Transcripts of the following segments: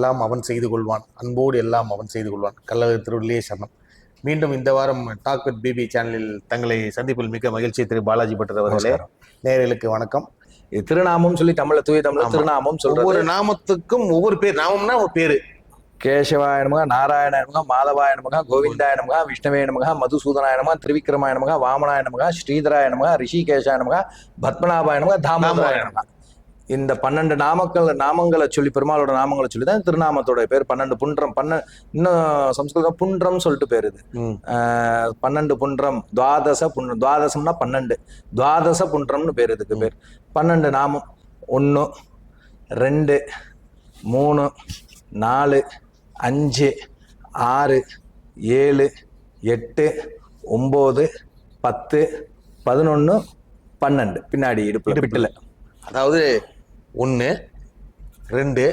எல்லாம் அவன் செய்து கொள்வான். அன்போடு எல்லாம் அவன் செய்து கொள்வான். கல்லழகு திருவள்ளியே சரணம். மீண்டும் இந்த வாரம் டாக் வித் பிபி சேனலில் தங்களை சந்திப்பில் மிக்க மகிழ்ச்சி திரு பாலாஜி பட்டர் அவர்களே. நேயர்களுக்கு வணக்கம். இது திருநாமம் சொல்லி தமிழ்ல தூய தமிழ்ல ஆமா. திருநாமம் சொல்றது. ஒவ்வொரு நாமத்துக்கும் ஒவ்வொரு பேர். நாமம்னா ஒரு பேரு. கேசவாய நமக நாராயண நமக மாதவாய நமக கோவிந்தாய நமக விஷ்ணவே நமக மதுசூதனாய நமக. இந்த பன்னெண்டு நாமக்கள் நாமங்களை சொல்லி பெருமாளோட நாமங்களை சொல்லி தான் திருநாமத்தோட பேர். பன்னெண்டு புன்றம் பன்ன இன்னும் சம்ஸ்கிருதம் புன்றம் சொல்லிட்டு பேர் இது. பன்னெண்டு புன்றம் துவாதச புன்றம் துவாதசம்னா பன்னெண்டு. துவாதச புன்றம்னு பேர் இதுக்கு பேர். பன்னெண்டு நாமம் ஒன்று ரெண்டு மூணு நாலு அஞ்சு ஆறு ஏழு எட்டு ஒம்பது பத்து பதினொன்று பன்னெண்டு. பின்னாடி இடுப்பு பிட்டில் அதாவது ஒன்று ரெண்டு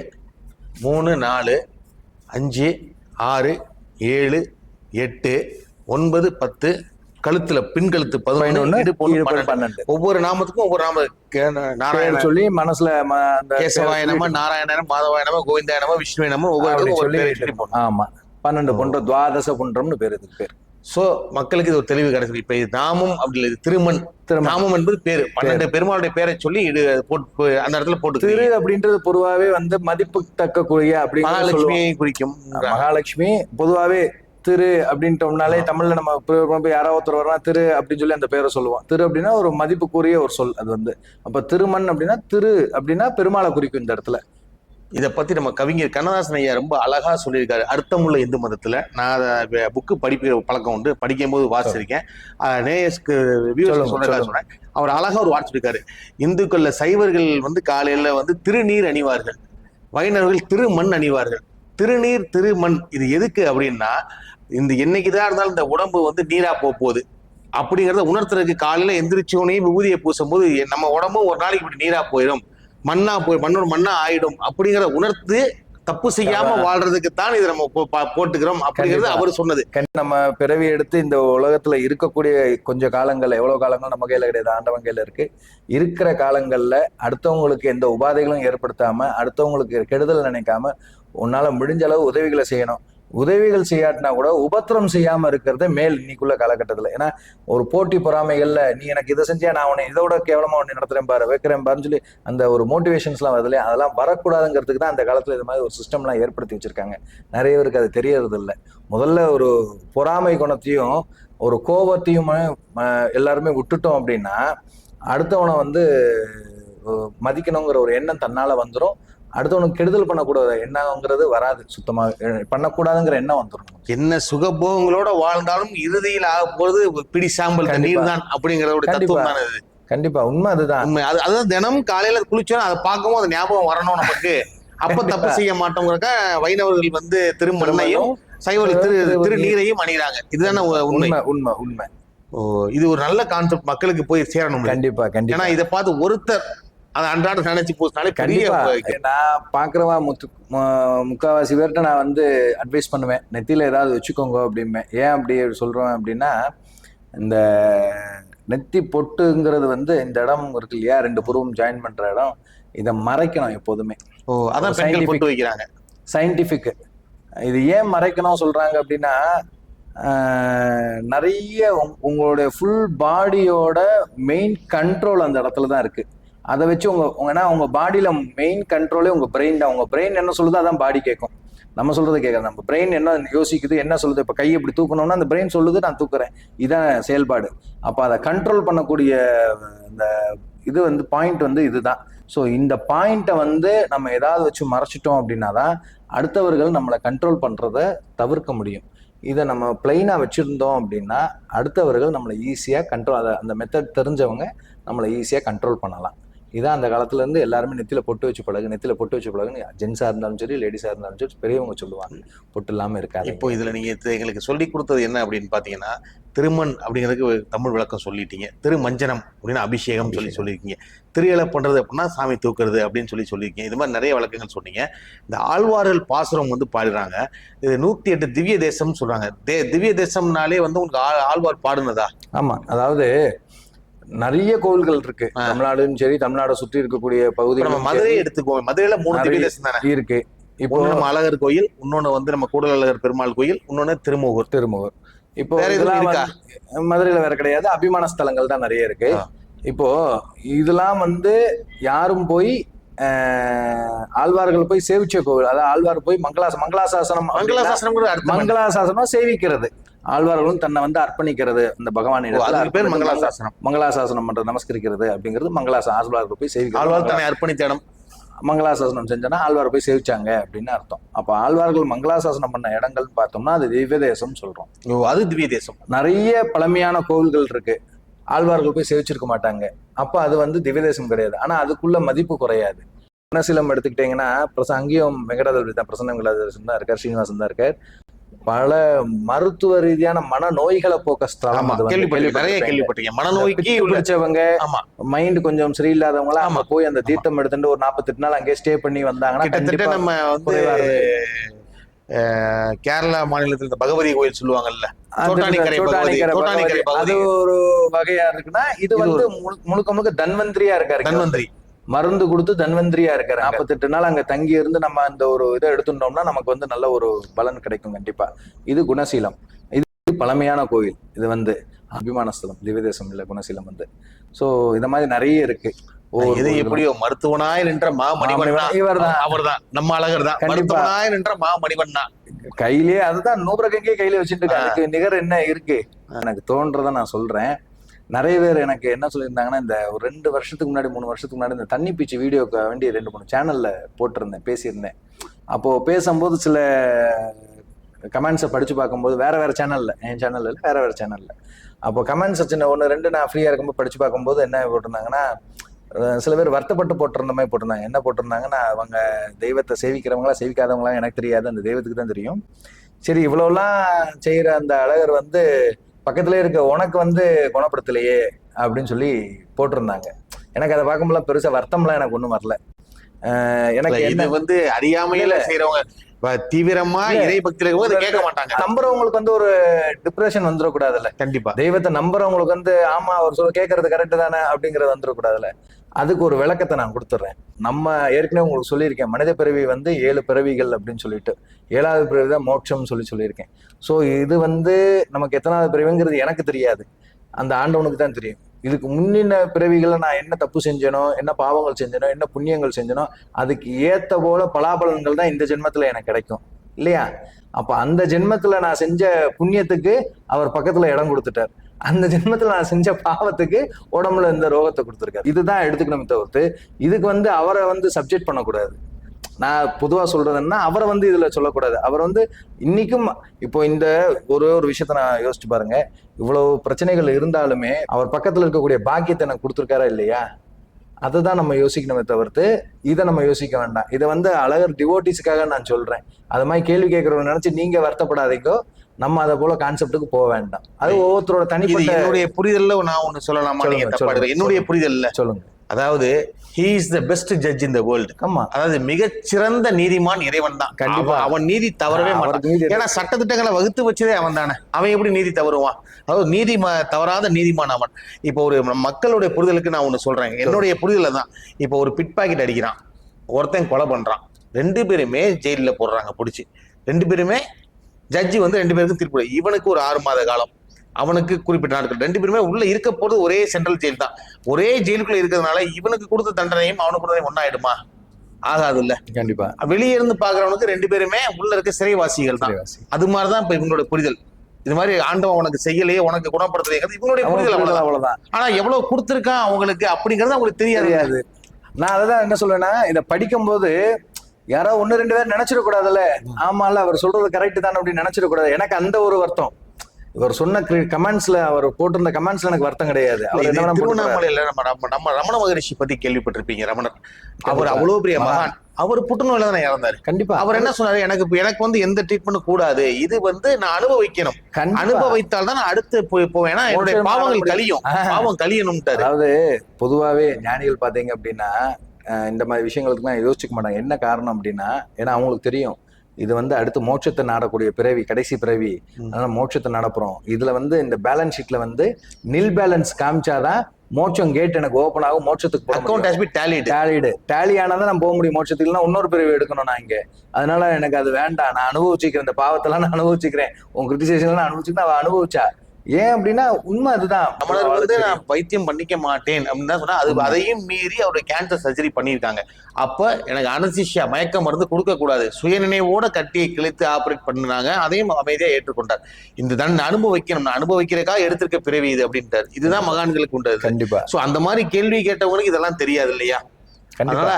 மூணு நாலு அஞ்சு ஆறு ஏழு எட்டு ஒன்பது பத்து கழுத்துல பின் கழுத்து பதினொன்று இடுப்பு பன்னெண்டு. ஒவ்வொரு நாமத்துக்கும் ஒவ்வொரு நாம நாராயண சொல்லி மனசுல ம- அந்த கேசவாய நம நாராயண மாதவாய நம கோவிந்தாய நம விஷ்ணுவே நம ஒவ்வொரு சொல்லி ஆமா. பன்னெண்டு புன்ற துவாதச புன்றம்னு பேர் இதுக்கு பேர். சோ மக்களுக்கு இது ஒரு தெளிவு கிடைச்சது இப்ப இது நாமம் அப்படி இல்லை. திருமண். நாமம் என்பது பேரு. பன்னெண்டு பெருமாளுடைய பேரை சொல்லி இது போட்டு அந்த இடத்துல போட்டு திரு அப்படின்றது பொதுவாவே வந்து மதிப்பு தக்கக்கூடிய சொல்லுவாங்க மகாலட்சுமியை குறிக்கும். மகாலட்சுமி பொதுவாவே திரு அப்படின்ட்டோம்னாலே தமிழ்ல நம்ம யாராவது ஒருத்தர் வரலாம் திரு அப்படின்னு சொல்லி அந்த பேரை சொல்லுவோம். திரு அப்படின்னா ஒரு மதிப்புக்குரிய ஒரு சொல் அது வந்து. அப்ப திருமண் அப்படின்னா திரு அப்படின்னா பெருமாளை குறிக்கும் இந்த இடத்துல. இத பத்தி நம்ம கவிஞர் கண்ணதாசன் ஐயா ரொம்ப அழகா சொல்லியிருக்காரு. அர்த்தமுள்ள இந்து மதத்துல நான் புக்கு படிக்கிற பழக்கம் உண்டு. படிக்கும் போது வாசிச்சிருக்கேன் நேயஸ்க்கு. சொன்னேன். அவர் அழகா ஒரு வாட்சி இருக்காரு இந்துக்கள்ல சைவர்கள் வந்து காலையில வந்து திருநீர் அணிவார்கள். வைணவர்கள் திருமண் அணிவார்கள். திருநீர் திருமண் இது எதுக்கு அப்படின்னா இந்த என்னைக்குதான் இருந்தாலும் இந்த உடம்பு வந்து நீரா போக போகுது. அப்படிங்கறத உணர்த்துறதுக்கு காலையில எந்திரிச்சோனையும் விபூதியை பூசும் போது நம்ம உடம்பும் ஒரு நாளைக்கு இப்படி நீரா போயிடும் மண்ணா போய் மண்ணோட மண்ணா ஆயிடும். அப்படிங்கிறத உணர்த்து தப்பு செய்யாம வாழ்றதுக்கு தான் இது நம்ம போட்டுக்கிறோம். அப்படிங்கிறது. அவர் சொன்னது. நம்ம பிறவி எடுத்து இந்த உலகத்துல இருக்கக்கூடிய கொஞ்ச காலங்கள் எவ்வளவு காலங்கள் நம்ம கையில கிடையாது ஆண்டவன் கையில இருக்கு. இருக்கிற காலங்கள்ல அடுத்தவங்களுக்கு எந்த உபாதைகளும் ஏற்படுத்தாம அடுத்தவங்களுக்கு கெடுதல் நினைக்காம உன்னால முடிஞ்ச அளவு உதவிகளை செய்யணும். உதவிகள் செய்யாட்டினா கூட உபத்திரம் செய்யாம இருக்கிறத மேல் இன்னைக்குள்ள காலகட்டத்தில். ஏன்னா ஒரு போட்டி பொறாமைகள்ல நீ எனக்கு இதை செஞ்சா நான் உன்னை இதோட கேவலமா உன்னை நடத்துறேன் பாரு வைக்கிறேன் பாருன்னு சொல்லி அந்த ஒரு மோட்டிவேஷன்ஸ்லாம் வருது இல்லையா? அதெல்லாம் வரக்கூடாதுங்கிறதுக்கு தான் அந்த காலத்துல இது மாதிரி ஒரு சிஸ்டம்லாம் ஏற்படுத்தி வச்சிருக்காங்க. நிறைய பேருக்கு அது தெரியறது இல்லை முதல்ல ஒரு பொறாமை குணத்தையும் ஒரு கோபத்தையும் எல்லாருமே விட்டுட்டோம் அப்படின்னா அடுத்தவனை வந்து மதிக்கணுங்கிற ஒரு எண்ணம் தன்னால வந்துடும் அடுத்தவனுக்கு கெடுதல் பண்ணக்கூடாத? எண்ணங்கிறது வராது. சுத்தமா அஹ், பண்ணக்கூடாதுங்கிற எண்ணம் வந்துடும் என்ன சுகபோகங்களோட வாழ்ந்தாலும் இறுதியில் ஆக போறது பிடி சாம்பல். நீர் தான் அப்படிங்கிறதோட கண்டிப்பா. தத்துவம் தான் இது? கண்டிப்பா. உண்மை அதுதான். உண்மை. அது அதான் தினம் காலையில குளிச்சோம் அதை பார்க்கவும் அது ஞாபகம் வரணும் நமக்கு. அப்ப தப்பு. செய்ய மாட்டோங்கிறக்க வைணவர்கள் வந்து திருமண்ணையும் சைவர்கள் திரு திரு- திருநீரையும் அணிகிறாங்க. இதுதானே உண்மை? உண்மை உண்மை ஓ, இது ஒரு நல்ல கான்செப்ட் மக்களுக்கு போய் சேரணும் கண்டிப்பா ஏன்னா கண்டிப்பா இதை பார்த்து ஒருத்தர் அதை அன்றாட நினைச்சு பூசினாலே பெரிய கண்டிப்பா. நான் பாக்குறவா முத்து முக்காவாசி பேர்கிட்ட நான் வந்து அட்வைஸ் பண்ணுவேன். நெத்தியில ஏதாவது வச்சுக்கோங்க அப்படிம்பேன். ஏன் அப்படி சொல்றேன் அப்படின்னா இந்த நெத்தி பொட்டுங்கிறது வந்து இந்த இடம் இருக்கு இல்லையா? ரெண்டு புருவம் ஜாயின் பண்ற இடம். இதை மறைக்கணும் எப்போதுமே. ஓ அதான் போட்டு வைக்கிறாங்க. சயின்டிஃபிக் இது ஏன் மறைக்கணும் சொல்றாங்க அப்படின்னா நிறைய உங்க- உங்களுடைய ஃபுல் பாடியோட மெயின் கண்ட்ரோல் அந்த இடத்துல தான் இருக்கு. அதை வச்சு உங்க ஏன்னா உங்க பாடியில மெயின் கண்ட்ரோலே உங்க பிரெயின் தான். உங்க பிரெயின் என்ன சொல்லுதோ அதான் பாடி கேட்கும் நம்ம சொல்றது கேட்கறது நம்ம பிரெயின் என்ன யோசிக்குது என்ன சொல்லுது? இப்ப கை இப்படி தூக்கணும்னா அந்த பிரெயின் சொல்லுது நான் தூக்குறேன். இதான் செயல்பாடு. அப்ப அதை கண்ட்ரோல் பண்ணக்கூடிய இந்த இது வந்து பாயிண்ட் வந்து இதுதான். ஸோ இந்த பாயிண்ட்டை வந்து நம்ம ஏதாவது வச்சு மறைச்சிட்டோம் அப்படின்னா தான் அடுத்தவர்கள் நம்மளை கண்ட்ரோல் பண்றத தவிர்க்க முடியும். இதை நம்ம பிளைனாக வச்சுருந்தோம் அப்படின்னா அடுத்தவர்கள் நம்மளை ஈஸியாக கண்ட்ரோல் அதை அந்த மெத்தட் தெரிஞ்சவங்க நம்மளை ஈஸியாக கண்ட்ரோல் பண்ணலாம். இதான் அந்த காலத்துல இருந்து எல்லாருமே நெத்தியில பொட்டு வச்சு பழகு நெத்தியில பொட்டு வச்சு பழகுன்னு ஜென்ஸாக இருந்தாலும் சரி லேடிஸாக இருந்தாலும் சரி பெரியவங்க சொல்லுவாங்க. பொட்டு இல்லாமல் இருக்காது இப்போ இதுல நீங்க எங்களுக்கு சொல்லி கொடுத்தது என்ன அப்படின்னு பாத்தீங்கன்னா திருமண் அப்படிங்கிறதுக்கு தமிழ் விளக்கம் சொல்லிட்டீங்க. திருமஞ்சனம் அப்படின்னு அபிஷேகம் சொல்லி. சொல்லியிருக்கீங்க. திருஇலை பண்றது அப்படின்னா சாமி தூக்குறது அப்படின்னு சொல்லி சொல்லியிருக்கீங்க. இது மாதிரி நிறைய விளக்கங்கள் சொன்னீங்க. இந்த ஆழ்வார்கள் பாசுரம் வந்து பாடுறாங்க. இது நூத்தி எட்டு திவ்ய தேசம்னு சொல்றாங்க. தே திவ்ய தேசம்னாலே வந்து உங்களுக்கு ஆழ்- ஆழ்வார் பாடுனதா? ஆமா. அதாவது நிறைய கோவில்கள் இருக்கு. ஆ. தமிழ்நாடும் சரி தமிழ்நாடை சுற்றி இருக்கக்கூடிய இப்ப நம்ம மதுரையை எடுத்துக்குவோம். மதுரையில மூணு திவ்ய தானே? இருக்கு. இப்போ நம்ம அழகர் கோயில் இன்னொன்னு வந்து நம்ம கூடல் அழகர் பெருமாள் கோயில் இன்னொன்னு திருமூகூர். திருமுகர். இப்போ மதுரையில வேற கிடையாது. அபிமான ஸ்தலங்கள் தான் நிறைய இருக்கு. இப்போ இதெல்லாம் வந்து யாரும் போய் ஆழ்வார்கள் போய் சேவிச்ச கோவில். அதாவது ஆழ்வார் போய் மங்களாச மங்களாசாசனம் மங்களாசாசனம் கூட மங்களாசாசனம் சேவிக்கிறது. ஆழ்வார்களும் தன்னை வந்து அர்ப்பணிக்கிறது. அந்த பகவான் ஓ, அதுக்கு பேர் மங்களாசாசனம். மங்களாசாசனம் பண்றது நமஸ்கரிக்கிறது அப்படிங்கிறது மங்களாசா ஆழ்வார்கள் போய் சேவிக்கிறது. ஆழ்வார் தன்னை அர்ப்பணித்த இடம். மங்களாசாசனம் செஞ்சோன்னா ஆழ்வார் போய் சேவிச்சாங்க அப்படின்னு அர்த்தம். அப்ப ஆழ்வார்கள் மங்களாசாசனம் பண்ண இடங்கள்னு பார்த்தோம்னா அது திவ்ய தேசம் சொல்றோம். ஓ, அது திவ்ய தேசம் நிறைய பழமையான கோவில்கள் இருக்கு. ஆழ்வார்கள் போய் சேவிச்சிருக்க மாட்டாங்க. அப்ப அது வந்து திவ்ய தேசம் கிடையாது. ஆனா அதுக்குள்ள மதிப்பு குறையாது. குணசீலம் எடுத்துக்கிட்டீங்கன்னா பிரச அங்கேயும் வெங்கடாதல் தான் பிரசன்ன வெங்கடாதல் தான் இருக்கார் ஸ்ரீனிவாசன் தான் இருக்கார். பல மருத்துவ ரீதியான மன நோய்களை போக்க ஸ்தலம் நிறைய. கேள்விப்பட்டிருக்கேன் மனநோய்க்கு பிடிச்சவங்க மைண்ட் கொஞ்சம் சரியில்லாதவங்களா ஆமா. அங்க போய் அந்த தீர்த்தம் எடுத்துட்டு ஒரு நாற்பத்தெட்டு நாள் அங்கேயே ஸ்டே பண்ணி வந்தாங்கன்னா கிட்டத்தட்ட நம்ம வந்து கேரளா மாநிலத்தில் இந்த பகவதி கோயில் சொல்லுவாங்கல்ல. அது. ஒரு வகையா இருக்குன்னா இது வந்து முழு- முழுக்க முழுக்க தன்வந்திரியா இருக்காரு. தன்வந்திரி மருந்து கொடுத்து தன்வந்திரியா இருக்காரு. நாற்பத்தெட்டு நாள் அங்க தங்கி இருந்து நம்ம அந்த ஒரு இதை எடுத்துட்டோம்னா நமக்கு வந்து நல்ல ஒரு பலன் கிடைக்கும் கண்டிப்பா. இது குணசீலம். இது பழமையான கோயில். இது வந்து அபிமானஸ்தலம் திவ்யதேசம் இல்ல குணசீலம் வந்து. சோ இந்த மாதிரி நிறைய இருக்கு. இது. எப்படியோ மருத்துவனாய் நின்ற மா மணிவண்ணா. இவர்தான். அவர்தான். நம்ம அழகர் தான். மருத்துவனாய் நின்ற மா மணிவண்ணா. கையிலேயே அதுதான் நூபரகங்கே கையில வச்சுட்டு இருக்கு. அதுக்கு நிகர் என்ன இருக்கு? எனக்கு தோன்றதை நான் சொல்றேன். நிறைய பேர் எனக்கு என்ன சொல்லியிருந்தாங்கன்னா இந்த ஒரு ரெண்டு வருஷத்துக்கு முன்னாடி மூணு வருஷத்துக்கு முன்னாடி இந்த தண்ணி பீச்சு வீடியோக்கு வேண்டி ரெண்டு மூணு சேனல்ல போட்டிருந்தேன் பேசியிருந்தேன். அப்போ பேசும்போது சில கமெண்ட்ஸை படிச்சு பார்க்கும்போது வேற வேற சேனல்ல என் சேனல்ல இல்லை வேற வேற சேனல்ல அப்போ கமெண்ட்ஸ் சின்ன ஒன்று ரெண்டு நான் ஃப்ரீயா இருக்கும்போது படிச்சு பார்க்கும்போது என்ன போட்டிருந்தாங்கன்னா சில பேர் வருத்தப்பட்டு போட்டிருந்த மாதிரி போட்டிருந்தாங்க. என்ன போட்டிருந்தாங்கன்னா அவங்க தெய்வத்தை சேவிக்கிறவங்களா சேவிக்காதவங்களா எனக்கு தெரியாது. அந்த தெய்வத்துக்கு தான் தெரியும். சரி இவ்வளோலாம் செய்யற அந்த அழகர் வந்து பக்கத்துல இருக்க உனக்கு வந்து குணப்படுத்தலையே அப்படின்னு சொல்லி போட்டிருந்தாங்க. எனக்கு அதை பார்க்கும்போது பெருசா வருத்தம்லாம் எனக்கு ஒண்ணும் வரல. எனக்கு இது வந்து அறியாமையில செய்யறவங்க தீவிரமா. இறை பக்தியில கேட்க மாட்டாங்க நம்புறவங்களுக்கு வந்து ஒரு டிப்ரெஷன் வந்துடக்கூடாதுல்ல. கண்டிப்பா. தெய்வத்தை நம்புறவங்களுக்கு வந்து ஆமா அவர் சொல்ல கேட்கறது கரெக்ட் தானே அப்படிங்கறது வந்துடக்கூடாதுல்ல. அதுக்கு ஒரு விளக்கத்தை நான் கொடுத்துட்றேன் நம்ம ஏற்கனவே உங்களுக்கு சொல்லியிருக்கேன். மனித பிறவி வந்து ஏழு பிறவிகள் அப்படின்னு சொல்லிட்டு. ஏழாவது பிறவி தான் மோட்சம்னு சொல்லி சொல்லியிருக்கேன். ஸோ இது வந்து நமக்கு எத்தனாவது பிறவிங்கிறது எனக்கு தெரியாது. அந்த ஆண்டவனுக்கு தான் தெரியும். இதுக்கு முன்னின பிறவிகளை நான் என்ன தப்பு செஞ்சேனோ என்ன பாவங்கள் செஞ்சேனோ என்ன புண்ணியங்கள் செஞ்சேனோ அதுக்கு ஏத்த போல பலாபலன்கள் தான் இந்த ஜென்மத்துல எனக்கு கிடைக்கும். இல்லையா? அப்ப அந்த ஜென்மத்துல நான் செஞ்ச புண்ணியத்துக்கு அவர் பக்கத்துல இடம் கொடுத்துட்டார். அந்த ஜென்மத்தில் நான் செஞ்ச பாவத்துக்கு உடம்புல இந்த ரோகத்தை கொடுத்துருக்காரு. இதுதான் எடுத்துக்கணுமே தவிர்த்து இதுக்கு வந்து அவரை வந்து சப்ஜெக்ட் பண்ணக்கூடாது. நான் பொதுவாக சொல்றதுன்னா அவரை வந்து இதில் சொல்லக்கூடாது. அவர் வந்து இன்னைக்கும் இப்போ இந்த ஒரு ஒரு விஷயத்த நான் யோசிச்சு பாருங்க. இவ்வளவு பிரச்சனைகள் இருந்தாலுமே அவர் பக்கத்தில் இருக்கக்கூடிய பாக்கியத்தை எனக்கு கொடுத்துருக்காரா இல்லையா? அதை தான் நம்ம யோசிக்கணுமே தவிர்த்து இதை நம்ம யோசிக்க வேண்டாம். இதை வந்து அழகர் டிவோட்டிஸுக்காக நான் சொல்றேன். அது மாதிரி கேள்வி கேட்குறவங்க நினச்சி நீங்கள் வருத்தப்படாதீங்கோ நம்ம அதை போல கான்செப்டுக்கு போக வேண்டாம். அது ஒவ்வொருத்தரோட தனிப்பட்ட என்னுடைய புரிதல்ல நான் ஒண்ணு சொல்லலாமா நீங்க என்னுடைய புரிதல்ல. சொல்லுங்க. அதாவது he is the best judge in the world ஆமா. அதாவது மிகச்சிறந்த நீதிமான் இறைவன் தான். கண்டிப்பா. அவன் நீதி தவறவே மாட்டான். ஏன்னா சட்டத்திட்டங்களை வகுத்து வச்சதே அவன் தானே. அவன் எப்படி நீதி தவறுவான்? அதாவது நீதி தவறாத நீதிமான் அவன். இப்போ ஒரு மக்களுடைய புரிதலுக்கு நான் ஒண்ணு சொல்றேன். என்னுடைய புரிதல தான். இப்போ ஒரு பிட் பாக்கெட் அடிக்கிறான். ஒருத்தன் கொலை பண்றான். ரெண்டு பேருமே ஜெயில்ல போடுறாங்க பிடிச்சி. ரெண்டு பேருமே ஜட்ஜி வந்து ரெண்டு பேருக்கும் தீர்ப்பு இவனுக்கு ஒரு ஆறு மாத காலம். அவனுக்கு குறிப்பிட்ட நாட்கள். ரெண்டு பேருமே உள்ள இருக்க போறது ஒரே சென்ட்ரல் ஜெயில் தான். ஒரே ஜெயிலுக்குள்ள இருக்கிறதுனால இவனுக்கு கொடுத்த தண்டனையும் அவனுக்கு கொடுத்ததையும் ஒன்னாயிடுமா ஆகாது இல்ல. கண்டிப்பா. வெளியே இருந்து பாக்குறவனுக்கு ரெண்டு பேருமே உள்ள இருக்க சிறைவாசிகள் தான். அது மாதிரிதான் இப்ப இவங்களோட புரிதல். இது மாதிரி ஆண்டவன் உனக்கு செய்யலையே உனக்கு குணப்படுத்தலைங்கிறது இவங்களுடைய புரிதல் அவ்வளவுதான். அவ்வளவுதான். ஆனா எவ்வளவு கொடுத்திருக்கான் அவங்களுக்கு அப்படிங்கறது அவங்களுக்கு தெரியாது. தெரியாது. நான் அதான் என்ன சொல்லுவேன்னா இதை படிக்கும்போது யாரோ ஒண்ணு ரெண்டு பேர் நினைச்சிடக்கூடாதுல்ல. ஆமால அவர் சொல்றது கரெக்ட் தானே அப்படின்னு நினைச்சிடக்கூடாது. எனக்கு அந்த ஒரு வருத்தம். இவர் சொன்ன கமெண்ட்ஸ்ல அவர் போட்டிருந்த கமெண்ட்ஸ்ல எனக்கு வருத்தம் கிடையாது. அவர். திருவண்ணாமலையில நம்ம நம்ம ரமண மகரிஷி பத்தி கேள்விப்பட்டிருப்பீங்க ரமணர். அவர். அவ்வளவு பெரிய மகான். அவர் புற்றுநோயில தானே இறந்தாரு. கண்டிப்பா. அவர் என்ன சொன்னாரு? எனக்கு எனக்கு வந்து எந்த ட்ரீட்மெண்ட் கூடாது. இது வந்து நான் அனுபவிக்கணும். அனுபவித்தால் தான் அடுத்து போய் போவேன். ஏன்னா என்னுடைய பாவங்கள் கழியும். பாவம் கழியணும்ட்டாரு. அதாவது பொதுவாவே ஞானிகள் பாத்தீங்க அப்படின்னா இந்த மாதிரி விஷயங்களுக்குலாம் யோசிச்சுக்க மாட்டாங்க. என்ன காரணம் அப்படின்னா ஏன்னா அவங்களுக்கு தெரியும். இது வந்து அடுத்து மோட்சத்தை நாடக்கூடிய பிறவி கடைசி பிறவி. அதனால மோட்சத்தை நடப்புறோம் இதுல வந்து இந்த பேலன்ஸ் ஷீட்ல வந்து நில் பேலன்ஸ் காமிச்சாதான் மோட்சம் கேட் எனக்கு ஓப்பன் ஆகும் மோட்சத்துக்கு account has be deleted deleted tally ஆனாதான் நான் போக முடியும். மோட்சத்துக்கு இல்லைன்னா இன்னொரு பிரிவு எடுக்கணும் நான் இங்க. அதனால எனக்கு அது வேண்டாம். நான் அனுபவிச்சுக்கிறேன். இந்த பாவத்தெல்லாம் நான் அனுபவிச்சுக்கிறேன். உன் கிரிட்டிசேஷன் நான் அனுபவிச்சுக்கிறேன். அவ அனுபவிச்சா. ஏன் அப்படின்னா உண்மை அதுதான். தமிழர் வந்து நான் வைத்தியம் பண்ணிக்க மாட்டேன் அப்படின்னு தான் சொன்னா அது அதையும் மீறி அவருடைய கேன்சர் சர்ஜரி பண்ணியிருக்காங்க. அப்ப எனக்கு அனசிஷியா மயக்க மருந்து கொடுக்க கூடாது சுயநினைவோட கட்டியை கிழித்து ஆபரேட் பண்ணுனாங்க. அதையும் அமைதியா ஏற்றுக்கொண்டார். இந்த தன் அனுபவிக்கணும். நான் அனுபவிக்கிறதுக்காக எடுத்திருக்க பிறவி இது அப்படின்ட்டார் இதுதான் மகான்களுக்கு உண்டது. கண்டிப்பா. சோ அந்த மாதிரி கேள்வி கேட்டவங்களுக்கு இதெல்லாம் தெரியாது இல்லையா? அதனால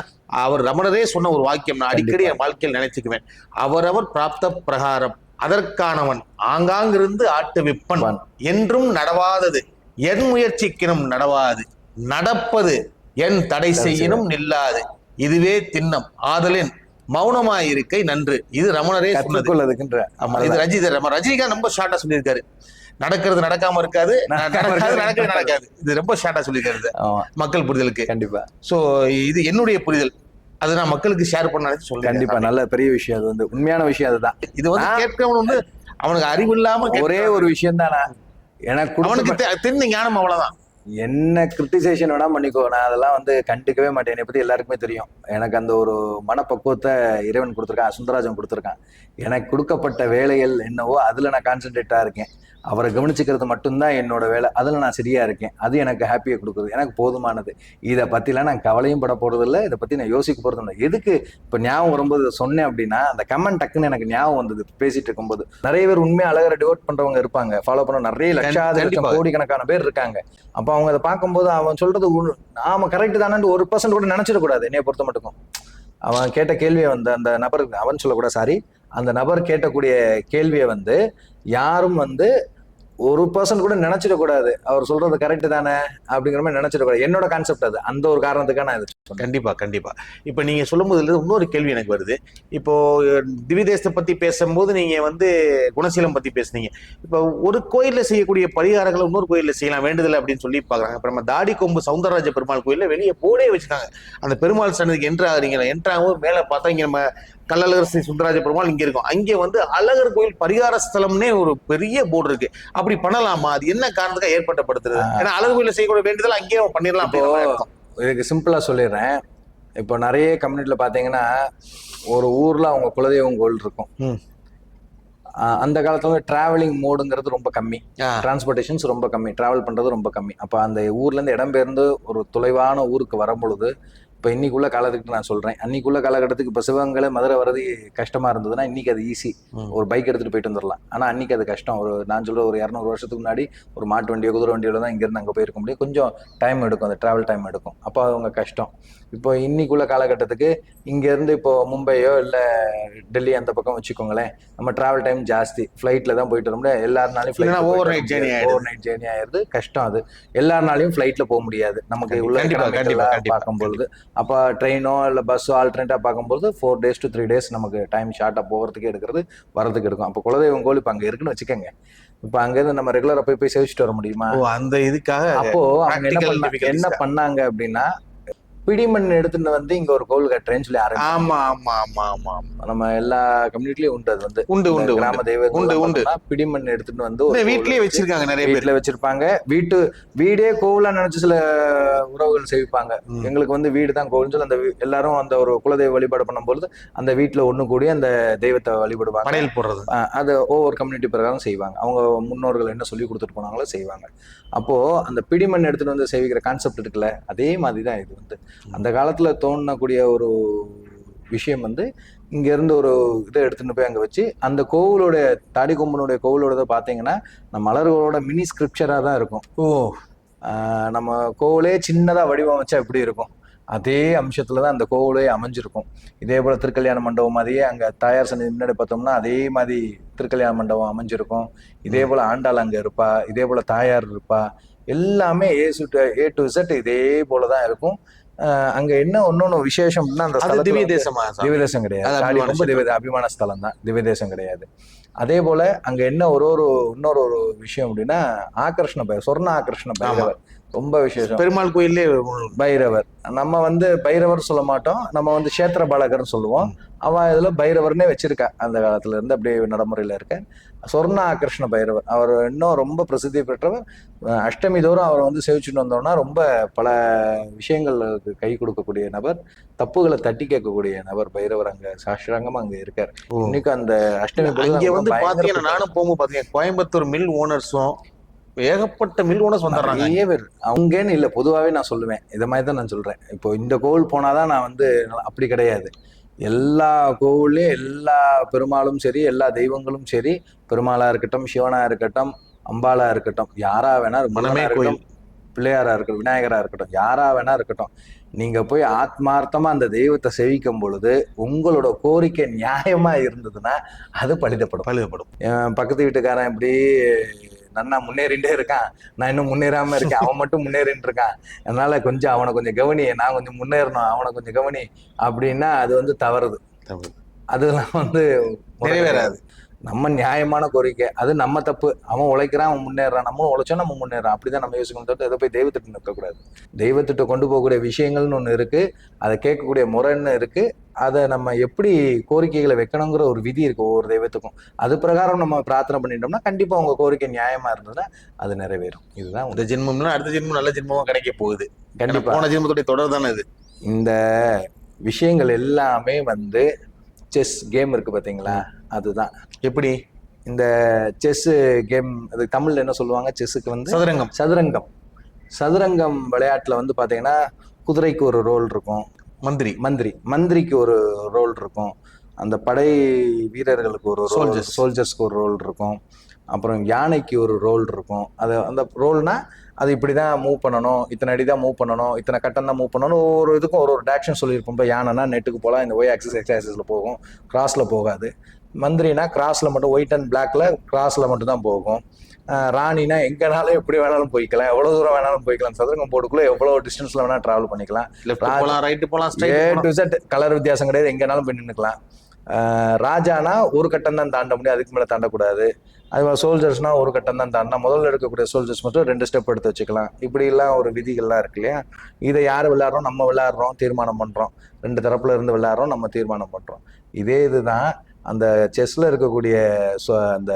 அவர் ரமணரே சொன்ன ஒரு வாக்கியம் நான் அடிக்கடி என் வாழ்க்கையில் நினைச்சுக்குவேன். அவரவர் பிராப்த பிரகாரம். அதற்கானவன் ஆங்காங்கிருந்து ஆட்டு விப்பன் வான். என்றும் நடவாதது என் முயற்சிக்கினும் நடவாது. நடப்பது என் தடை செய்யினும் நில்லாது. இதுவே திண்ணம் ஆதலின் மௌனமாயிருக்கை நன்று. இது ரமணரே சொன்னது. கற்றுக்கொள்ளதுக்குன்ற ஆமா இது ரஜினி ரம ரஜினிகாந்த் ரொம்ப ஷார்ட்டா சொல்லியிருக்காரு. நடக்கிறது நடக்காம இருக்காது நடக்காம நடக்காது இது ரொம்ப ஷார்ட்டா சொல்லியிருக்காரு மக்கள் புரிதலுக்கு. கண்டிப்பா. சோ இது என்னுடைய புரிதல். அது நான் மக்களுக்கு ஷேர் பண்ண சொல்றேன். கண்டிப்பா நல்ல பெரிய விஷயம். அது வந்து உண்மையான விஷயம் அதுதான். இது வந்து நான் கேட்கிறவன் வந்து அவனுக்கு அறிவு இல்லாம ஒரே ஒரு விஷயம் தானா எனக்கு அவனுக்கு கொடுத்த தெ- தெரிந்த ஞானம் அவ்வளவுதான். என்ன கிரிட்டிசேஷன் வேணா பண்ணிக்கோ. நான் அதெல்லாம் வந்து கண்டுக்கவே மாட்டேன். என்னை பத்தி எல்லாருக்குமே தெரியும். எனக்கு அந்த ஒரு மனப்பக்குவத்தை இறைவன் கொடுத்துருக்கான் சுந்தரராஜன் கொடுத்துருக்கான். எனக்கு கொடுக்கப்பட்ட வேலைகள் என்னவோ அதுல நான் கான்சென்ட்ரேட்டா இருக்கேன். அவரை கவனிச்சுக்கிறது மட்டும்தான் என்னோட வேலை. அதுல நான் சரியா இருக்கேன். அது எனக்கு ஹாப்பியை கொடுக்குது. எனக்கு போதுமானது. இதை பத்திலாம் நான் கவலையும் பட போறது இல்லை இதை பத்தி நான் யோசிக்க போறது இல்லை. எதுக்கு இப்ப ஞாபகம் வரும்போது சொன்னேன் அப்படின்னா அந்த கமெண்ட் டக்குன்னு எனக்கு ஞாபகம் வந்தது பேசிட்டு இருக்கும்போது. நிறைய பேர் உண்மையா அழகரை டிவோட் பண்றவங்க இருப்பாங்க. ஃபாலோ பண்ண நிறைய லட்சாதி லட்சம். கோடிக்கணக்கான பேர் இருக்காங்க. அப்ப அவங்க அதை பார்க்கும்போது அவன் சொல்றது உண்- ஆமா கரெக்ட் தானே ஒரு பர்சன்ட் கூட நினைச்சிடக்கூடாது. என்னைய பொறுத்த மட்டுக்கும். அவன் கேட்ட கேள்வியை வந்து அந்த நபர் அவன் சொல்லக்கூடாது சாரி அந்த நபர் கேட்டக்கூடிய கேள்வியை வந்து யாரும் வந்து ஒரு பர்சன் கூட நினைச்சிடக்கூடாது. அவர் சொல்றது கரெக்ட் தானே அப்படிங்கிற மாதிரி நினைச்சிடக்கூடாது. என்னோட கான்செப்ட் அது. அந்த ஒரு காரணத்துக்காக நான் இது கண்டிப்பாக கண்டிப்பா கண்டிப்பா. நீங்கள் நீங்க இன்னொரு கேள்வி எனக்கு வருது. இப்போ திவிதேசத்தை பத்தி பேசும்போது நீங்க வந்து குணசீலம் பத்தி பேசுனீங்க. இப்போ ஒரு கோயிலில் செய்யக்கூடிய பரிகாரங்களை இன்னொரு கோயிலில் செய்யலாம் வேண்டுதல் அப்படின்னு சொல்லி பாக்குறாங்க. இப்போ நம்ம தாடி கொம்பு சவுந்தரராஜ பெருமாள் கோயிலில் வெளியே போர்டே வச்சுட்டாங்க. அந்த பெருமாள் சன்னதிக்கு என்ட்ரு ஆகுறீங்க என்ட்ரு ஆகும் பார்த்தா இங்க நம்ம கள்ளழகர் ஸ்ரீ சுந்தரராஜ பெருமாள் இங்க இருக்கும். அங்கே வந்து அழகர் கோயில் பரிகார ஸ்தலம்னே ஒரு பெரிய போர்டு இருக்கு. அப்படி பண்ணலாமா? அது என்ன காரணத்துக்காக ஏற்பட்டப்படுத்துறது ஏன்னா அழகர் கோயில்ல செய்யக்கூடிய வேண்டுதல் அங்கேயே பண்ணிடலாம். இதுக்கு சிம்பிளா சொல்லிடுறேன். இப்போ நிறைய கம்யூனிட்டில பாத்தீங்கன்னா ஒரு ஊர்ல அவங்க குலதெய்வம் கோயில் இருக்கும். அந்த காலத்துல டிராவலிங் மோடுங்கிறது ரொம்ப கம்மி. ஆ. டிரான்ஸ்போர்ட்டேஷன்ஸ் ரொம்ப கம்மி. டிராவல் பண்றது ரொம்ப கம்மி. அப்ப அந்த ஊர்ல இருந்து இடம்பெயர்ந்து ஒரு தொலைவான ஊருக்கு வரும் பொழுது இப்ப இன்னைக்குள்ள காலத்துக்கு நான் சொல்றேன். அன்னைக்குள்ள காலகட்டத்துக்கு இப்ப சிவகங்கை மதுரை வர்றது கஷ்டமா இருந்ததுன்னா இன்னைக்கு அது ஈஸி. ஒரு பைக் எடுத்துட்டு போயிட்டு வந்துடலாம் ஆனா அன்னைக்கு அது கஷ்டம். ஒரு நான் சொல்ற ஒரு இரநூறு வருஷத்துக்கு முன்னாடி ஒரு மாட்டு வண்டியோ குதிரை வண்டியோட தான் இங்கிருந்து அங்க போயிருக்க முடியும். கொஞ்சம் டைம் எடுக்கும். அந்த டிராவல் டைம் எடுக்கும். அப்போ அவங்க கஷ்டம். இப்போ இன்னைக்குள்ள காலகட்டத்துக்கு இங்க இருந்து இப்போ மும்பையோ இல்ல டெல்லி அந்த பக்கம் வச்சுக்கோங்களேன். நம்ம டிராவல் டைம் ஜாஸ்தி. ஃபிளைட்ல தான் போயிட்டு வர முடியும் எல்லாருனாலையும் overnight journey ஆயிடுது. ஓவர் நைட் ஜேர்னி ஆயிருது கஷ்டம் அது. எல்லாருனாலையும் ஃபிளைட்ல போக முடியாது. நமக்கு உள்ள கண்டிப்பா, பார்க்கும்பொழுது. அப்போ ட்ரெயினோ இல்லை பஸ்ஸோ ஆல்டர்னேட்டா பார்க்கும்போது four days to three days நமக்கு டைம் ஷார்ட்டாக போகிறதுக்கு எடுக்கிறது வரதுக்கு எடுக்கும். அப்போ குலதெய்வம் கோயில் இப்போ அங்கே இருக்குன்னு வச்சுக்கோங்க. இப்போ அங்கேருந்து நம்ம ரெகுலராக போய் போய் சேவிச்சுட்டு வர முடியுமா? அந்த இதுக்காக அப்போ. என்ன பண்ணாங்க அப்படின்னா பிடிமண் எடுத்துட்டு வந்து இங்க ஒரு கோவில் கட்டுறேன்னு சொல்லி ஆரம்பிச்சாங்க ஆமா ஆமா ஆமா ஆமா நம்ம எல்லா கம்யூனிட்டிலயும் உண்டு அது வந்து. உண்டு உண்டு. கிராம தெய்வம் உண்டு, உண்டு. பிடிமண் எடுத்துட்டு வந்து வீட்லயே வச்சு- வச்சிருக்காங்க நிறைய வீட்டுல வச்சிருப்பாங்க. வீட்டு வீடே கோவிலா நினைச்சு சில உறவுகள் செய்விப்பாங்க ம். எங்களுக்கு வந்து வீடு தான் கோவில் சொல்லி அந்த எல்லாரும் அந்த ஒரு குலதெய்வ வழிபாடு பண்ணும்பொழுது அந்த வீட்டுல ஒண்ணு கூடி அந்த தெய்வத்தை வழிபடுவாங்க. படையல் போடுறது. அது ஒவ்வொரு கம்யூனிட்டி பிரகாரம் செய்வாங்க. அவங்க முன்னோர்கள் என்ன சொல்லி கொடுத்துட்டு போனாங்களோ செய்வாங்க. அப்போ அந்த பிடிமண் எடுத்துட்டு வந்து சேவிக்கிற கான்செப்ட் இருக்குல்ல அதே மாதிரி தான் இது வந்து. அந்த காலத்துல தோணக்கூடிய ஒரு விஷயம் வந்து இங்க இருந்து ஒரு இதை எடுத்துட்டு போய் அங்க வச்சு அந்த கோவிலோட தாடி கொம்பனுடைய கோவிலோட பாத்தீங்கன்னா நம்ம மலர்களோட மினி ஸ்கிரிப்சரா தான் இருக்கும். ஓ. நம்ம கோவிலே சின்னதா வடிவமைச்சா எப்படி இருக்கும்? அதே அம்சத்துல தான் அந்த கோவிலே அமைஞ்சிருக்கும். இதே போல திருக்கல்யாண மண்டபம் மாதிரியே அங்க தாயார் சன்னதி முன்னாடி பார்த்தோம்னா அதே மாதிரி திருக்கல்யாண மண்டபம் அமைஞ்சிருக்கும். இதே போல ஆண்டாள் அங்க இருப்பா இதே போல தாயார் இருப்பா. எல்லாமே A to A to set இதே போலதான் இருக்கும். ஆஹ் அங்க என்ன ஒன்னொன்னு விசேஷம் அந்த திவ்ய தேசமா சாமி? திவ்ய தேசம் கிடையாது ரொம்ப திவ்ய அபிமான ஸ்தலம் தான். திவ்ய தேசம் கிடையாது. அதே போல அங்க என்ன ஒரு ஒரு இன்னொரு ஒரு விஷயம் அப்படின்னா ஆகர்ஷண பைரவர் சொர்ண ஆகர்ஷண பைரவர். ரொம்ப விசேஷம். பெருமாள் கோயிலே பைரவர். நம்ம வந்து பைரவர் சொல்ல மாட்டோம். நம்ம வந்து கஷேத்திர பாலகர்னு சொல்லுவோம். அவ இதுல பைரவர்னே வச்சிருக்கா. அந்த காலத்துல இருந்து அப்படியே நடைமுறையில இருக்க சொர்ண ஆகர்ஷ்ண பைரவர். அவர் இன்னும் ரொம்ப பிரசித்தி பெற்றவர். அஷ்டமி தோறும் அவரை வந்து சேவிச்சுட்டு வந்தோம்னா ரொம்ப பல விஷயங்களுக்கு கை கொடுக்கக்கூடிய நபர். தப்புகளை தட்டி கேட்கக்கூடிய நபர். பைரவர் அங்க சாஷ்டாங்கமா அங்க இருக்கார். இன்னைக்கு அந்த அஷ்டமி அங்க வந்து பாத்தீங்கன்னா நானும் போகும்போது பாத்தீங்கன்னா கோயம்புத்தூர் மில் ஓனர்ஸும் ஏகப்பட்ட மில் ஓனர்ஸ் வந்துடுறாங்க. நிறைய பேர். அவங்கன்னு இல்ல பொதுவாவே நான் சொல்லுவேன். இத மாதிரி தான் நான் சொல்றேன். இப்போ இந்த கோவில் போனாதான் நான் வந்து அப்படி கிடையாது. எல்லா கோவிலையும் எல்லா பெருமாளும் சரி எல்லா தெய்வங்களும் சரி பெருமாளா இருக்கட்டும் சிவனா இருக்கட்டும் அம்பாளா இருக்கட்டும் யாரா வேணா மனமே முருகனா இருக்கட்டும், பிள்ளையாரா இருக்கட்டும் விநாயகரா இருக்கட்டும் யாரா வேணா இருக்கட்டும் நீங்க போய் ஆத்மார்த்தமா அந்த தெய்வத்தை செவிக்கும் பொழுது உங்களோட கோரிக்கை நியாயமா இருந்ததுன்னா அது பலிதப்படும். பழுதப்படும் என் பக்கத்து வீட்டுக்காரன் இப்படி நன்னா முன்னேறிட்டே இருக்கான். நான் இன்னும் முன்னேறாம இருக்கேன். அவன் மட்டும் முன்னேறிட்டு இருக்கான். அதனால கொஞ்சம் அவனை கொஞ்சம் கவனி. நான் கொஞ்சம் முன்னேறணும். அவனை கொஞ்சம் கவனி. அப்படின்னா அது வந்து தவறுது. தவறு. அதெல்லாம் வந்து நிறைவேறாது. நம்ம நியாயமான கோரிக்கை அது நம்ம தப்பு. அவன் உழைக்கிறான் அவன் முன்னேறான். நம்மளும் உழைச்சோம் நம்ம முன்னேறான் அப்படிதான் நம்ம யோசிக்கணும். தவிர்த்து எதை போய் தெய்வத்திட்ட நிற்கக்கூடாது. தெய்வத்திட்ட கொண்டு போகக்கூடிய விஷயங்கள்னு ஒன்று இருக்கு. அதை கேட்கக்கூடிய முறைன்னு இருக்கு. அதை நம்ம எப்படி கோரிக்கைகளை வைக்கணுங்கிற ஒரு விதி இருக்கு ஒவ்வொரு தெய்வத்துக்கும். அது பிரகாரம் நம்ம பிரார்த்தனை பண்ணிட்டோம்னா கண்டிப்பா உங்க கோரிக்கை நியாயமா இருந்ததுன்னா அது நிறைவேறும். இதுதான் இந்த ஜென்மம்னா அடுத்த ஜென்மம் நல்ல ஜென்மமா கிடைக்க போகுது. கண்டிப்பா. போன ஜென்மத்துடைய தொடர் தானே இது. இந்த விஷயங்கள் எல்லாமே வந்து செஸ் கேம் இருக்கு பாத்தீங்களா அதுதான். எப்படி? இந்த செஸ் கேம் அது தமிழ்ல என்ன சொல்லுவாங்க? செஸ்ஸுக்கு வந்து சதுரங்கம். சதுரங்கம். சதுரங்கம் விளையாட்டுல வந்து பாத்தீங்கன்னா குதிரைக்கு ஒரு ரோல் இருக்கும். மந்திரி. மந்திரி. மந்திரிக்கு ஒரு ரோல் இருக்கும். அந்த படை வீரர்களுக்கு ஒரு ரோல். சோல்ஜர்ஸ்க்கு ஒரு ரோல் இருக்கும். அப்புறம் யானைக்கு ஒரு ரோல் இருக்கும். அது அந்த ரோல்னா அது இப்படி தான் மூவ் பண்ணணும் இத்தனை அடி தான் மூவ் பண்ணணும் இத்தனை கட்டம் தான் மூவ் பண்ணணும் ஒவ்வொரு இதுக்கும் ஒரு ஒரு டேக்ஷன் சொல்லியிருப்போம். இப்போ யானைனா நெட்டுக்கு போகலாம் இந்த ஒய் ஆக்சிஸ் எக்ஸ் ஆக்சிஸில் போகும். கிராஸில் போகாது. மந்திரினா கிராஸில் மட்டும் ஒயிட் அண்ட் பிளாக்ல கிராஸில் மட்டும் தான் போகும். ராணினா எங்கனாலும் எப்படி வேணாலும் போய்க்கலாம். எவ்வளோ தூரம் வேணாலும் போய்க்கலாம். சதுரங்கம் போர்டுக்குள்ளே எவ்வளோ டிஸ்டன்ஸில் வேணால் ட்ராவல் பண்ணிக்கலாம். லெஃப்ட் ராஜ- போலாம் ரைட் போலாம் ஏ டு செட் கலர் வித்தியாசம் கிடையாது. எங்கனாலும் போய் நின்றுக்கலாம் ராஜானா ஒரு கட்டம் தான் தாண்ட முடியும். அதுக்கு மேலே தாண்டக்கூடாது. அது மாதிரி சோல்ஜர்ஸ்னா ஒரு கட்டம் தான் தாண்டினா முதல்ல இருக்கக்கூடிய சோல்ஜர்ஸ் மட்டும் ரெண்டு ஸ்டெப் எடுத்து வச்சுக்கலாம். இப்படிலாம் ஒரு விதிகள்லாம் இருக்கு இல்லையா? இதை யார் விளையாடுறோம்? நம்ம விளையாடுறோம் தீர்மானம் பண்றோம். ரெண்டு தரப்புல இருந்து விளையாடுறோம் நம்ம தீர்மானம் பண்றோம். இதே இதுதான் அந்த செஸ்ல இருக்கக்கூடிய அந்த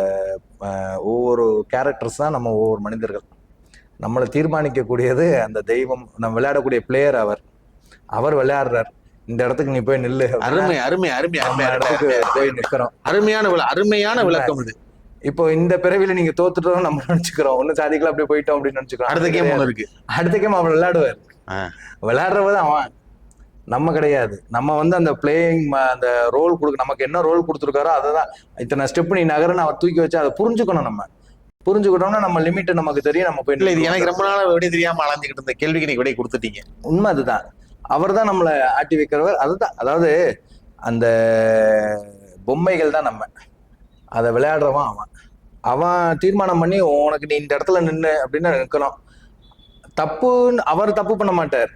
ஒவ்வொரு கேரக்டர்ஸ் தான் நம்ம ஒவ்வொரு மனிதர்கள். நம்மளை தீர்மானிக்கக்கூடியது அந்த தெய்வம் நம்ம விளையாடக்கூடிய பிளேயர் அவர். அவர் விளையாடுறார். இந்த இடத்துக்கு நீ போய் நில்லு. அருமை அருமை அருமை அருமை. இடத்துக்கு போய் நிக்கிறோம். அருமையான அருமையான விளக்கம் இது. இப்போ இந்த பிறவில நீங்க தோத்துட்டோம் நம்ம நினைச்சுக்கிறோம். ஒன்னும் சாதிக்கல அப்படியே போயிட்டோம் அப்படின்னு நினைச்சுக்கிறோம். அடுத்த கேம் இருக்கு அடுத்த கேம் அவர் விளையாடுவார். விளையாடுறவ அவன். நம்ம கிடையாது. நம்ம வந்து அந்த பிளேயிங் அந்த ரோல் கொடுக்க நமக்கு என்ன ரோல் கொடுத்துருக்காரோ அதை தான் இத்தனை ஸ்டெப் நீ நகரன்னு அவர் தூக்கி வச்சு அதை புரிஞ்சுக்கணும் நம்ம. புரிஞ்சுக்கிட்டோம்னா நம்ம லிமிட் நமக்கு தெரியும் நம்ம போய் இல்ல இது. எனக்கு ரொம்ப நாளா விடை தெரியாம அலைஞ்சுக்கிட்டு இருந்த கேள்விக்கு நீங்க விடை கொடுத்துட்டீங்க. உண்மை அதுதான். அவர் தான் நம்மளை ஆட்டி வைக்கிறவர். அதுதான். அதாவது அந்த பொம்மைகள் தான் நம்ம. அதை விளையாடுறவன் அவன். அவன் தீர்மானம் பண்ணி உனக்கு நீ இந்த இடத்துல நின்று அப்படின்னு நிற்கணும். தப்புன்னு அவர் தப்பு பண்ண மாட்டார்.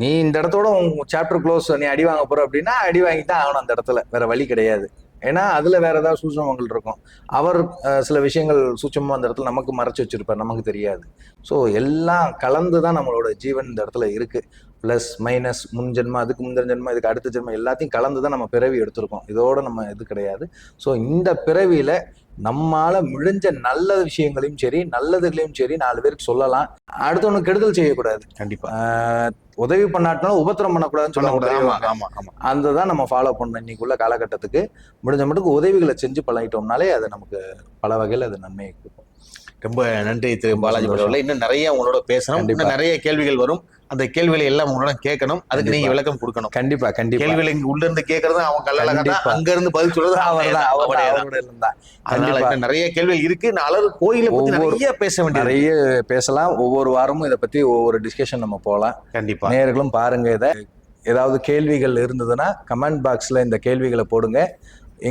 நீ இந்த இடத்தோட உன் சாப்டர் க்ளோஸ் நீ அடி வாங்க போற அப்படின்னா அடி வாங்கி தான் ஆகணும் அந்த இடத்துல. வேற வழி கிடையாது. ஏன்னா அதுல வேற ஏதாவது சூட்சமங்கள் இருக்கும். அவர் சில விஷயங்கள் சூட்சமா அந்த இடத்துல நமக்கு மறைச்சு வச்சிருப்பார். நமக்கு தெரியாது. ஸோ எல்லாம் கலந்து தான் நம்மளோட ஜீவன் இந்த இடத்துல இருக்கு. ப்ளஸ் மைனஸ் முன் ஜென்மம் அதுக்கு முந்தின ஜென்மம் இதுக்கு அடுத்த ஜென்மம் எல்லாத்தையும் கலந்து தான் நம்ம பிறவி எடுத்திருக்கோம். இதோட நம்ம இது கிடையாது. ஸோ இந்த பிறவியில நம்மால முடிஞ்ச நல்ல விஷயங்களையும் சரி நல்லதுகளையும் சரி நாலு பேருக்கு சொல்லலாம். அடுத்தவனுக்கு கெடுதல் செய்யக்கூடாது. கண்டிப்பா. உதவி பண்ணாட்டினாலும் உபத்திரம் பண்ணக்கூடாதுன்னு சொல்லக்கூடாது அந்த தான் நம்ம ஃபாலோ பண்ண இன்னைக்குள்ள காலகட்டத்துக்கு முடிஞ்ச மட்டுக்கு உதவிகளை செஞ்சு பழகிட்டோம்னாலே அது நமக்கு பல வகையில் அது நன்மை கொடுக்கும். ரொம்ப நன்றி திரு பாலாஜி. அவர்களே இன்னும் நிறைய உங்களோட பேசணும். இன்னும் நிறைய கேள்விகள் வரும். அந்த கேள்விகளை எல்லாம் உங்களோட கேட்கணும். அதுக்கு நீங்க. விளக்கம் கொடுக்கணும். கண்டிப்பா கண்டிப்பா. கேள்விகளை இங்க உள்ள இருந்து கேட்கறது அவன் கண்டிப்பா. அங்க இருந்து பதில் சொல்றது அவனே தான். அவரோட இருந்தா அதனால நிறைய கேள்விகள் இருக்கு. நாளது கோயிலை பத்தி நிறைய பேச வேண்டியது நிறைய பேசலாம். ஒவ்வொரு வாரமும் இதை பத்தி ஒவ்வொரு டிஸ்கஷன் நம்ம போகலாம். கண்டிப்பா. நேயர்களும் பாருங்க இதை. ஏதாவது கேள்விகள் இருந்ததுன்னா கமெண்ட் பாக்ஸ்ல இந்த கேள்விகளை போடுங்க.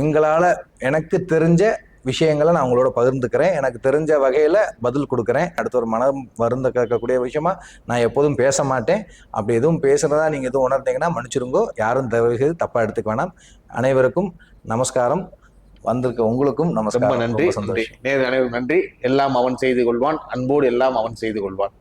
எங்களால எனக்கு தெரிஞ்ச விஷயங்களை நான் உங்களோட பகிர்ந்துக்கிறேன். எனக்கு தெரிஞ்ச வகையில பதில் கொடுக்குறேன். அடுத்த ஒரு மனம் வருந்த கேட்கக்கூடிய விஷயமா நான் எப்போதும் பேச மாட்டேன். அப்படி எதுவும் பேசுறதா நீங்க எதுவும் உணர்ந்தீங்கன்னா மன்னிச்சிருங்கோ. யாரும் தயவு செய்து தப்பா எடுத்துக்க வேணாம். அனைவருக்கும் நமஸ்காரம். வந்திருக்க உங்களுக்கும் நமஸ்காரம். நன்றி. சந்தோஷம். நன்றி. எல்லாம் அவன் செய்து கொள்வான். அன்போடு எல்லாம் அவன் செய்து கொள்வான்.